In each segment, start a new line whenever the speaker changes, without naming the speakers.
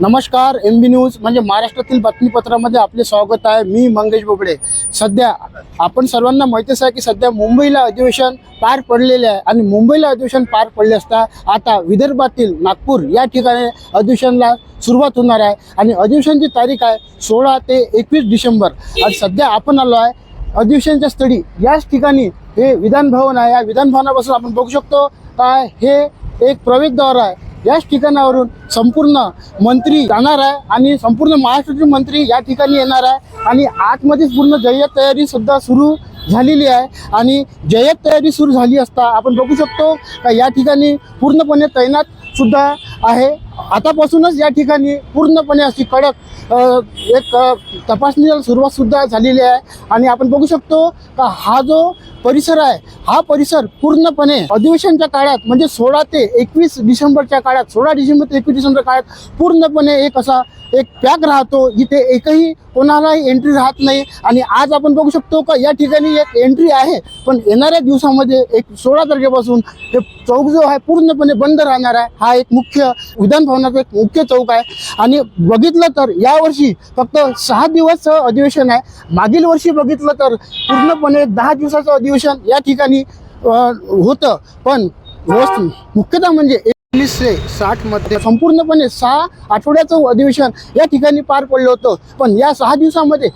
नमस्कार M B news म्हणजे महाराष्ट्रातील बातमीपत्रामध्ये आपले स्वागत आहे. मी मंगेश बोबडे. सध्या आपण सर्वांना माहितीच आहे की सध्या मुंबईला अधिवेशन पार पडलेले आहे आणि मुंबईला अधिवेशन पार पडले असता आता विदर्भातील नागपूर या ठिकाणी अधिवेशनला सुरुवात होणार आहे आणि अधिवेशनची तारीख आहे सोळा ते एकवीस डिसेंबर. आणि सध्या आपण आलो आहे अधिवेशनच्या स्थळी. याच ठिकाणी हे विधानभवन आहे. या विधानभवनापासून आपण बघू शकतो काय हे एक प्रवेशद्वार आहे. याच ठिकाणावरून संपूर्ण मंत्री जाणार आहे आणि संपूर्ण महाराष्ट्रातील मंत्री या ठिकाणी येणार आहे. आणि आतमध्येच पूर्ण जय्यत तयारी सुद्धा सुरू झालेली आहे. आणि जय्यत तयारी सुरू झाली असता आपण बघू शकतो का या ठिकाणी पूर्णपणे तैनात सुद्धा आहे. आतापासूनच या ठिकाणी पूर्णपणे अशी कडक एक तपासणीला सुरुवात सुद्धा झालेली आहे. आणि आपण बघू शकतो का हा जो परिसर आहे हा परिसर पूर्णपणे अधिवेशनच्या काळात म्हणजे सोळा ते एकवीस डिसेंबरच्या काळात सोळा डिसेंबर ते एकवीस डिसेंबर काळात पूर्णपणे एक असा एक पॅक राहतो. जिथे एकही कोणालाही एंट्री राहत नाही. आणि आज आपण बघू शकतो का या ठिकाणी एक एंट्री आहे पण येणाऱ्या दिवसामध्ये एक सोळा तारखेपासून हे चौक जो आहे पूर्णपणे बंद राहणार आहे. हा एक मुख्य विधान भवनाचा एक मुख्य चौक आहे. आणि बघितलं तर यावर्षी फक्त सहा दिवस अधिवेशन आहे. मागील वर्षी बघितलं तर पूर्णपणे दहा दिवसाचं अधिवेशन या ठिकाणी होतं. पण मुख्यतः म्हणजे एकोणीसशे साठमध्ये संपूर्णपणे सहा आठवड्याचं अधिवेशन या ठिकाणी पार पडलं होतं. पण या सहा दिवसामध्ये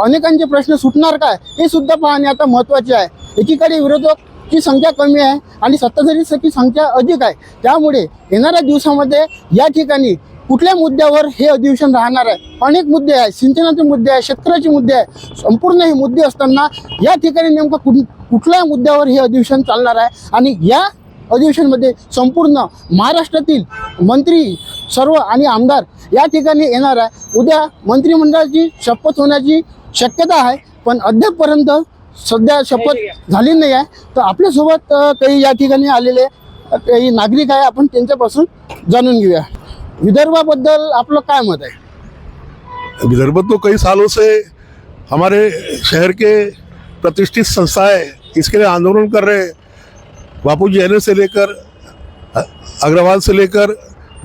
अनेकांचे प्रश्न सुटणार काय हे सुद्धा पाहणे आता महत्त्वाचे आहे. एकीकडे ची संख्या कमी आहे आणि सत्ताधारी संख्या अधिक आहे. त्यामुळे येणाऱ्या दिवसामध्ये या ठिकाणी कुठल्या मुद्द्यावर हे अधिवेशन राहणार आहे? अनेक मुद्दे आहेत. सिंचनाचे मुद्दे आहे शेतकऱ्याचे मुद्दे आहे संपूर्ण हे मुद्दे असताना या ठिकाणी नेमकं कुठ कुठल्या मुद्द्यावर हे अधिवेशन चालणार आहे? आणि या अधिवेशनमध्ये संपूर्ण महाराष्ट्रातील मंत्री सर्व आणि आमदार या ठिकाणी येणार आहे. उद्या मंत्रिमंडळाची शपथ होण्याची शक्यता आहे पण अद्यापपर्यंत सध्या शपथ झाली नाही आहे. तर आपल्यासोबत काही या ठिकाणी आलेले काही नागरिक आहे. आपण त्यांच्यापासून जाणून घेऊया. विदर्भाबद्दल आपलं काय मत आहे?
विदर्भ तो कई सालों से हमारे शहर के प्रतिष्ठित संस्थाएं इसके लिए आंदोलन कर रहे हैं। बापू जी एन से लेकर अग्रवाल से लेकर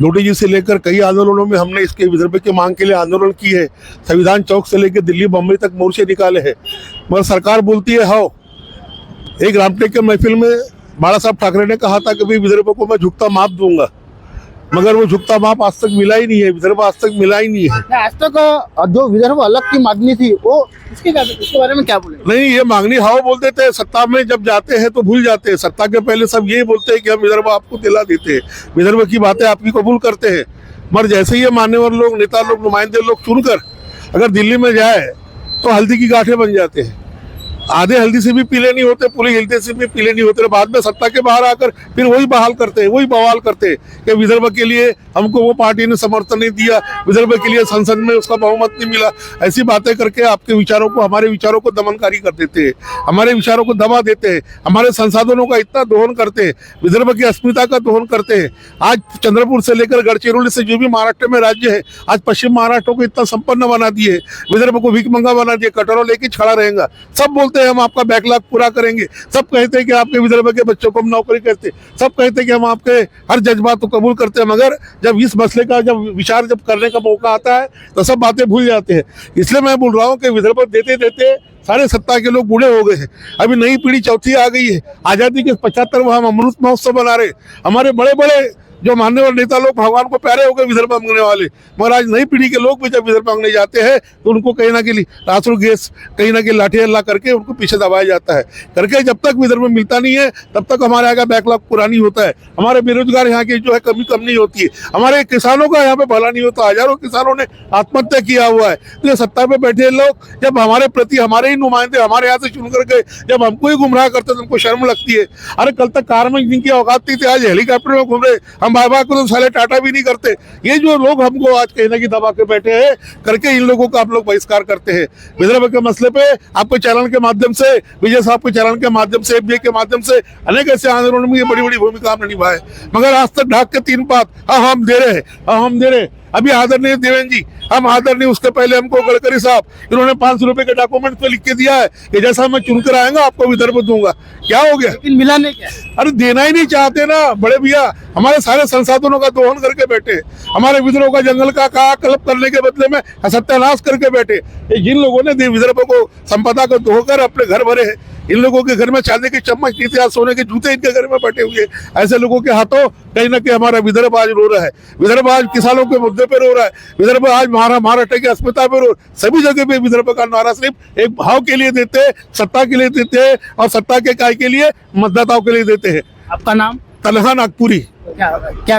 लोटी जी से लेकर कई आंदोलनों में हमने इसके विदर्भ की मांग के लिए आंदोलन की है। संविधान चौक से लेकर दिल्ली, बम्बई तक मोर्चे निकाले हैं। मगर सरकार बोलती है, हाओ, एक रामटेक के महफिल में बाला साहब ठाकरे ने कहा था कि भाई विदर्भ को मैं झुकता माप दूँगा। मगर वो झुकता माप आज तक मिला ही नहीं है विदर्भ आज तक मिला ही नहीं है।
आज तक जो विदर्भ अलग की मांगनी थी वो इसके इसके बारे में क्या बोले?
नहीं ये मांगनी हाव बोलते थे सत्ता में जब जाते हैं तो भूल जाते हैं। सत्ता के पहले सब यही बोलते हैं कि हम विदर्भ आपको दिला देते हैं। विदर्भ की बातें आपकी कबूल करते हैं। मगर जैसे ही ये मान्यवर लोग नेता लोग नुमाइंदे लोग चुनकर अगर दिल्ली में जाए तो हल्दी की गांठें बन जाते हैं। आधे हल्दी से भी पीले नहीं होते, पूरी हल्दी से भी पीले नहीं होते। बाद में सत्ता के बाहर आकर फिर वही बहाल करते हैं वही बवाल करते हैं कि विदर्भ के लिए हमको वो पार्टी ने समर्थन नहीं दिया, विदर्भ के लिए संसद में उसका बहुमत नहीं मिला। ऐसी बातें करके आपके विचारों को, हमारे विचारों को दमनकारी कर देते हैं, हमारे विचारों को दबा देते हैं, हमारे संसाधनों का इतना दोहन करते हैं, विदर्भ की अस्मिता का दोहन करते हैं। आज चंद्रपुर से लेकर गढ़चिरौली से जो भी महाराष्ट्र में राज्य है, आज पश्चिम महाराष्ट्र को इतना संपन्न बना दिए, विदर्भ को भिकमंगा बना दिए, कटोरा लेके खड़ा रहेगा, सब बोलते हैं, हम आपका बैकलॉग पूरा करेंगे। सब कहते हैं कि आपके विदर्भ के बच्चों को हम नौकरी करते। सब कहते हैं कि हम आपके हर जज्बात को कबूल करते हैं, मगर जब इस मसले का, जब विचार जब करने का मौका आता है तो सब बातें भूल जाते हैं। इसलिए मैं बोल रहा हूँ कि विदर्भ देते देते सारे सत्ता के लोग बूढ़े हो गए हैं। अभी नई पीढ़ी चौथी आ गई है। आज़ादी के पचहत्तर हम अमृत महोत्सव मना रहे हमारे बड़े बड़े जो मान्यवर नेता लोग भगवान को प्यारे हो गए विदर्भ मांगने वाले मगर आज नई पीढ़ी के लोग भी जब विदर्भ मांगने जाते हैं तो उनको कहीं ना कहीं रासुर गैस कहीं ना कहीं लाठी हल्ला करके उनको पीछे दबाया जाता है। करके जब तक में मिलता नहीं है तब तक हमारे यहाँ का बैकलॉग पूरा नहीं होता है। हमारे बेरोजगार यहाँ की जो है कमी कम नहीं होती है। हमारे किसानों का यहाँ पे भला नहीं होता। हज़ारों किसानों ने आत्महत्या किया हुआ है। तो ये सत्ता पे बैठे लोग जब हमारे प्रति हमारे ही नुमाइंदे हमारे यहाँ से चुन करके जब हमको ही गुमराह करते तो उनको शर्म लगती है। अरे कल तक कार में जिनकी औकात थी थी, आज हेलीकॉप्टर में घूम रहे। हम बाय बाय तो साले टाटा भी नहीं करते। ये जो लोग हमको आज कहीं ना कहीं दबा के बैठे हैं, करके इन लोगों का आप लोग बहिष्कार करते हैं। विदर्भ के मसले पे, आपके चैनल के माध्यम से, विजय साहब के चैनल के माध्यम से एफ़ के माध्यम से, अनेक ऐसे आंदोलन में ये बड़ी बड़ी भूमिका आपने निभाए। मगर आज तक ढाक के तीन बात हाँ हम दे रहे हैं हाँ हम दे रहे हैं। अभी आदरणीय देवेंद्र जी हम आदरणीय उसके पहले हमको गडकरी साहब इन्होंने पाँच सौ रुपए के डॉक्यूमेंट पे लिख के दिया है कि जैसा मैं चुनकर आएगा आपको विदर्भ दूँगा। क्या हो गया?
लेकिन मिला नहीं क्या?
अरे देना ही नहीं चाहते ना बड़े भैया। हमारे सारे संसाधनों का दोहन करके बैठे। हमारे विद्रोह का जंगल का कायाकल्प करने के बदले में सत्यानाश करके बैठे। जिन लोगों ने विदर्भ को संपदा को दोहकर अपने घर भरे हैं इन लोगों के घर में चांदी की चम्मच थी आज सोने के जूते इनके घर में बैठे हुए। ऐसे लोगों के हाथों कहीं ना कहीं हमारा विदर्भ आज रो रहा है। विदर्भ आज किसानों के मुद्दे पर रो रहा है। विदर्भ आज महारा महाराष्ट्र के अस्पताल पर रो सभी जगह पे विदर्भ का नारा सिर्फ़ एक भाव के लिए देते है सत्ता के लिए देते है और सत्ता के काय के लिए मतदाताओं के लिए देते है।
आपका नाम?
तलहा नागपुरी।
क्या क्या?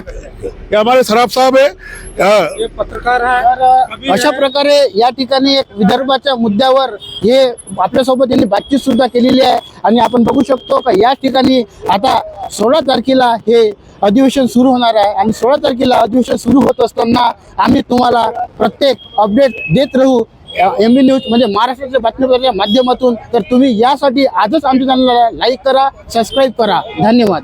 ये हमारे सराफ साहब है।
पत्रकार आहे अशा प्रकारे या ठिकाणी एक विदर्भाच्या मुद्द्यावर हे आपल्यासोबत यांनी बातचीत सुद्धा केलेली आहे. आणि आपण बघू शकतो का या ठिकाणी आता सोळा तारखेला हे अधिवेशन सुरू होणार आहे. आणि सोळा तारखेला अधिवेशन सुरू होत असताना आम्ही तुम्हाला प्रत्येक अपडेट देत राहू. एम बी न्यूज म्हणजे महाराष्ट्राच्या बातमीपत्राच्या माध्यमातून. तर तुम्ही यासाठी आजच आमच्या चॅनलला लाईक करा सबस्क्राईब करा. धन्यवाद.